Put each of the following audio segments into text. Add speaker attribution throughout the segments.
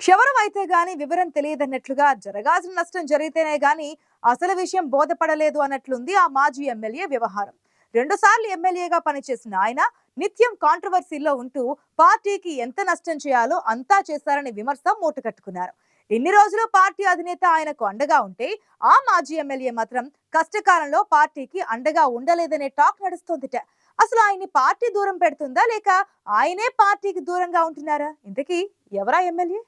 Speaker 1: క్షవరం అయితే గాని వివరం తెలియదన్నట్లుగా జరగాల్సిన నష్టం జరిగితేనే గాని అసలు విషయం బోధపడలేదు అన్నట్లుంది ఆ మాజీ ఎమ్మెల్యే వ్యవహారం. రెండుసార్లు ఎమ్మెల్యేగా పనిచేసిన ఆయన నిత్యం కాంట్రవర్సీలో ఉంటూ పార్టీకి ఎంత నష్టం చేయాలో అంతా చేశారని విమర్శ మూటకట్టుకున్నారు ఇన్ని రోజులు పార్టీ అధినేత ఆయనకు అండగా ఉంటే ఆ మాజీ ఎమ్మెల్యే మాత్రం కష్టకాలంలో పార్టీకి అండగా ఉండలేదనే టాక్ నడుస్తోందిట. అసలు ఆయన్ని పార్టీ దూరం పెడుతుందా లేక ఆయనే పార్టీకి దూరంగా ఉంటున్నారా? ఇంతకీ ఎవరా ఎమ్మెల్యే?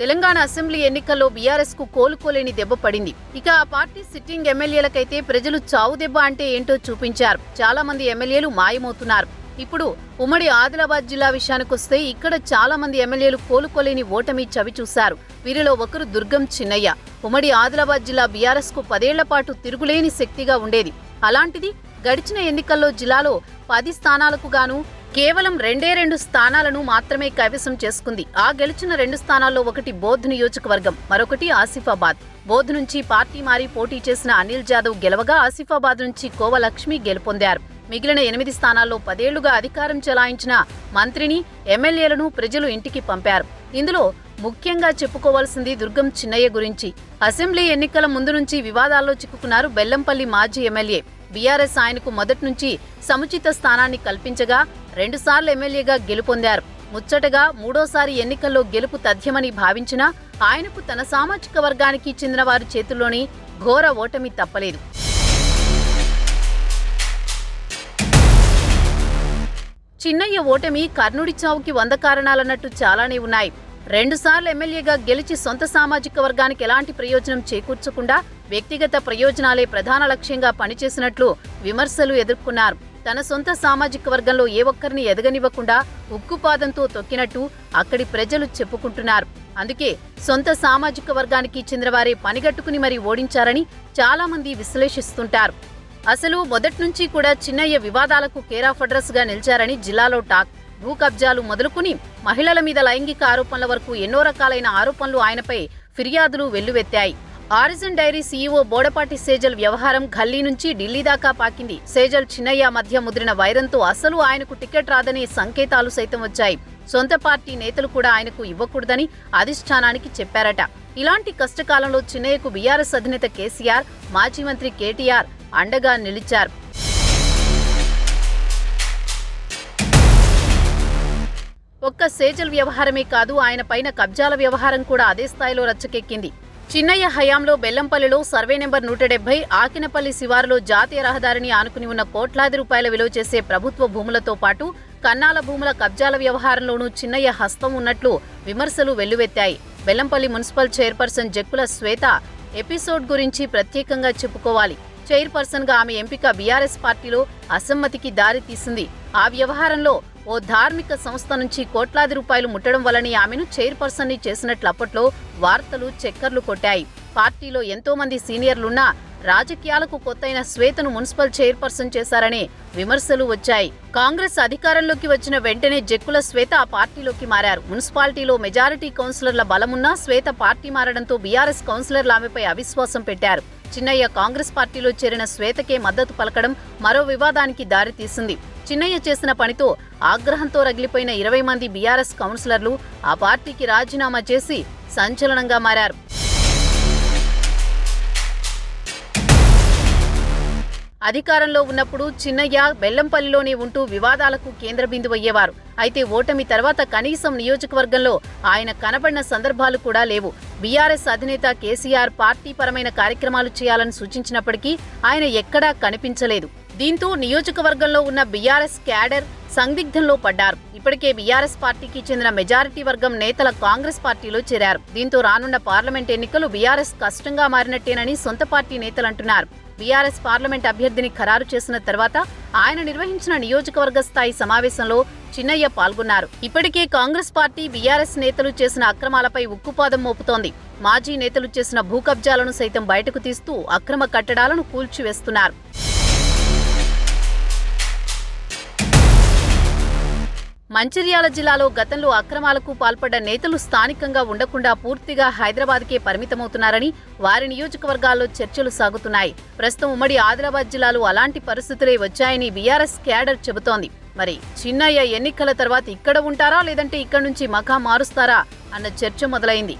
Speaker 2: తెలంగాణ అసెంబ్లీ ఎన్నికల్లో బీఆర్ఎస్కు కోలుకోలేని దెబ్బ పడింది. ఇక ఆ పార్టీ సిట్టింగ్ ఎమ్మెల్యేలకైతే ప్రజలు చావు దెబ్బ అంటే ఏంటో చూపించారు. చాలా మంది ఎమ్మెల్యేలు మాయమవుతున్నారు. ఇప్పుడు ఉమ్మడి ఆదిలాబాద్ జిల్లా విషయానికొస్తే ఇక్కడ చాలా మంది ఎమ్మెల్యేలు కోలుకోలేని ఓటమి చవి చూశారు. వీరిలో ఒకరు దుర్గం చిన్నయ్య. ఉమ్మడి ఆదిలాబాద్ జిల్లా బీఆర్ఎస్కు పదేళ్ళ పాటు తిరుగులేని శక్తిగా ఉండేది. అలాంటిది గడిచిన ఎన్నికల్లో జిల్లాలో పది స్థానాలకు గాను కేవలం రెండే రెండు స్థానాలను మాత్రమే కైవసం చేసుకుంది. ఆ గెలిచిన రెండు స్థానాల్లో ఒకటి బోధ్ నియోజకవర్గం మరొకటి ఆసిఫాబాద్. బోధ్ నుంచి పార్టీ మారి పోటీ చేసిన అనిల్ జాదవ్ గెలవగా ఆసిఫాబాద్ నుంచి కోవలక్ష్మి గెలుపొందారు. మిగిలిన ఎనిమిది స్థానాల్లో పదేళ్ళుగా అధికారం చెలాయించిన మంత్రిని ఎమ్మెల్యేలను ప్రజలు ఇంటికి పంపారు. ఇందులో ముఖ్యంగా చెప్పుకోవాల్సింది దుర్గం చిన్నయ్య గురించి. అసెంబ్లీ ఎన్నికల ముందు నుంచి వివాదాల్లో చిక్కుకున్నారు బెల్లంపల్లి మాజీ ఎమ్మెల్యే. బీఆర్ఎస్ ఆయనకు మొదటి నుంచి సముచిత స్థానాన్ని కల్పించగా రెండుసార్లు ఎమ్మెల్యేగా గెలుపొందారు. ముచ్చటగా మూడోసారి ఎన్నికల్లో గెలుపు తథ్యమని భావించినా ఆయనకు తన సామాజిక వర్గానికి చెందిన వారి చేతుల్లోని ఘోర ఓటమి తప్పలేదు. చిన్నయ్య ఓటమి కర్ణుడి చావుకి వంద కారణాలన్నట్టు చాలానే ఉన్నాయి. రెండుసార్లు ఎమ్మెల్యేగా గెలిచి సొంత సామాజిక వర్గానికి ఎలాంటి ప్రయోజనం చేకూర్చకుండా వ్యక్తిగత ప్రయోజనాలే ప్రధాన లక్ష్యంగా పనిచేసినట్లు విమర్శలు ఎదుర్కొన్నారు. తన సొంత సామాజిక వర్గంలో ఏ ఒక్కరిని ఎదగనివ్వకుండా ఉక్కుపాదంతో తొక్కినట్టు అక్కడి ప్రజలు చెప్పుకుంటున్నారు. అందుకే సొంత సామాజిక వర్గానికి చెందినవారే పనిగట్టుకుని మరీ ఓడించారని చాలామంది విశ్లేషిస్తుంటారు. అసలు మొదట్నుంచి కూడా చిన్నయ్య వివాదాలకు కేరాఫ్ అడ్రస్గా నిలిచారని జిల్లాలో టాక్. భూ కబ్జాలు మొదలుకుని మహిళల మీద లైంగిక ఆరోపణల వరకు ఎన్నో రకాలైన ఆరోపణలు ఆయనపై ఫిర్యాదులు వెల్లువెత్తాయి. Origin dairy CEO Bodapati Sejal వ్యవహారం ఘల్లీ నుంచి ఢిల్లీ దాకా పాకింది. సేజల్ చిన్నయ్య మధ్య ముద్రిన వైరంతో అసలు ఆయనకు టికెట్ రాదనే సంకేతాలు సైతం వచ్చాయి. సొంత పార్టీ నేతలు కూడా ఆయనకు ఇవ్వకూడదని అధిష్టానానికి చెప్పారట. ఇలాంటి కష్టకాలంలో చిన్నయ్యకు బీఆర్ఎస్ అధినేత కేసీఆర్ మాజీ మంత్రి కేటీఆర్ అండగా నిలిచారు. ఒక్క సేజల్ వ్యవహారమే కాదు ఆయన పైన కబ్జాల వ్యవహారం కూడా అదే స్థాయిలో రచ్చకెక్కింది. చిన్నయ్య హయాంలో బెల్లంపల్లిలో సర్వే నెంబర్ నూట డెబ్బై ఆకినపల్లి శివారులో జాతీయ రహదారిని ఆనుకుని ఉన్న కోట్లాది రూపాయల విలువ చేసే ప్రభుత్వ భూములతో పాటు కన్నాల భూముల కబ్జాల వ్యవహారంలోనూ చిన్నయ్య హస్తం ఉన్నట్లు విమర్శలు వెల్లువెత్తాయి. Bellampalli municipal chairperson Jakkula Swetha episode గురించి ప్రత్యేకంగా చెప్పుకోవాలి. చైర్పర్సన్గా ఆమె ఎంపిక బీఆర్ఎస్ పార్టీలో అసమ్మతికి దారి తీసింది ఆ వ్యవహారంలో ఓ ధార్మిక సంస్థ నుంచి కోట్లాది రూపాయలు ముట్టడం వలని ఆమెను చైర్పర్సన్ని చేసినట్లు అప్పట్లో వార్తలు చక్కర్లు కొట్టాయి. పార్టీలో ఎంతో మంది సీనియర్లున్నా రాజకీయాలకు కొత్తైన శ్వేతను మున్సిపల్ చైర్పర్సన్ చేశారనే విమర్శలు వచ్చాయి. కాంగ్రెస్ అధికారంలోకి వచ్చిన వెంటనే జక్కుల శ్వేత ఆ పార్టీలోకి మారారు. మున్సిపాలిటీలో మెజారిటీ కౌన్సిలర్ల బలమున్నా శ్వేత పార్టీ మారడంతో బీఆర్ఎస్ కౌన్సిలర్లు ఆమెపై అవిశ్వాసం పెట్టారు. చిన్నయ్య కాంగ్రెస్ పార్టీలో చేరిన శ్వేతకే మద్దతు పలకడం మరో వివాదానికి దారితీసింది చిన్నయ్య చేసిన పనితో ఆగ్రహంతో రగిలిపోయిన ఇరవై మంది బీఆర్ఎస్ కౌన్సిలర్లు ఆ పార్టీకి రాజీనామా చేసి సంచలనంగా మారారు. అధికారంలో ఉన్నప్పుడు చిన్నయ్య బెల్లంపల్లిలోనే ఉంటూ వివాదాలకు కేంద్ర బిందువు అయ్యేవారు అయితే ఓటమి తర్వాత కనీసం నియోజకవర్గంలో ఆయన కనబడిన సందర్భాలు కూడా లేవు. బీఆర్ఎస్ అధినేత కేసీఆర్ పార్టీ పరమైన కార్యక్రమాలు చేయాలని సూచించినప్పటికీ ఆయన ఎక్కడా కనిపించలేదు. దీంతో నియోజకవర్గంలో ఉన్న బీఆర్ఎస్ క్యాడర్ సందిగ్ధంలో పడ్డారు. ఇప్పటికే బీఆర్ఎస్ పార్టీకి చెందిన మెజారిటీ వర్గం నేతల కాంగ్రెస్ పార్టీలో చేరారు. దీంతో రానున్న పార్లమెంట్ ఎన్నికలు బీఆర్ఎస్ కష్టంగా మారినట్టేనని సొంత పార్టీ నేతలు అంటున్నారు. బీఆర్ఎస్ పార్లమెంట్ అభ్యర్థిని ఖరారు చేసిన తర్వాత ఆయన నిర్వహించిన నియోజకవర్గ స్థాయి సమావేశంలో చిన్నయ్య పాల్గొన్నారు. ఇప్పటికే కాంగ్రెస్ పార్టీ బీఆర్ఎస్ నేతలు చేసిన అక్రమాలపై ఉక్కుపాదం మోపుతోంది. మాజీ నేతలు చేసిన భూకబ్జాలను సైతం బయటకు తీస్తూ అక్రమ కట్టడాలను కూల్చివేస్తున్నారు. మంచిర్యాల జిల్లాలో గతంలో అక్రమాలకు పాల్పడ్డ నేతలు స్థానికంగా ఉండకుండా పూర్తిగా హైదరాబాద్కే పరిమితమవుతున్నారని వారి నియోజకవర్గాల్లో చర్చలు సాగుతున్నాయి. ప్రస్తుతం ఉమ్మడి ఆదిలాబాద్ జిల్లాలో అలాంటి పరిస్థితులే వచ్చాయని బీఆర్ఎస్ క్యాడర్ చెబుతోంది. మరి చిన్నయ్య ఎన్నికల తర్వాత ఇక్కడ ఉంటారా లేదంటే ఇక్కడ నుంచి మఖా మారుస్తారా అన్న చర్చ మొదలైంది.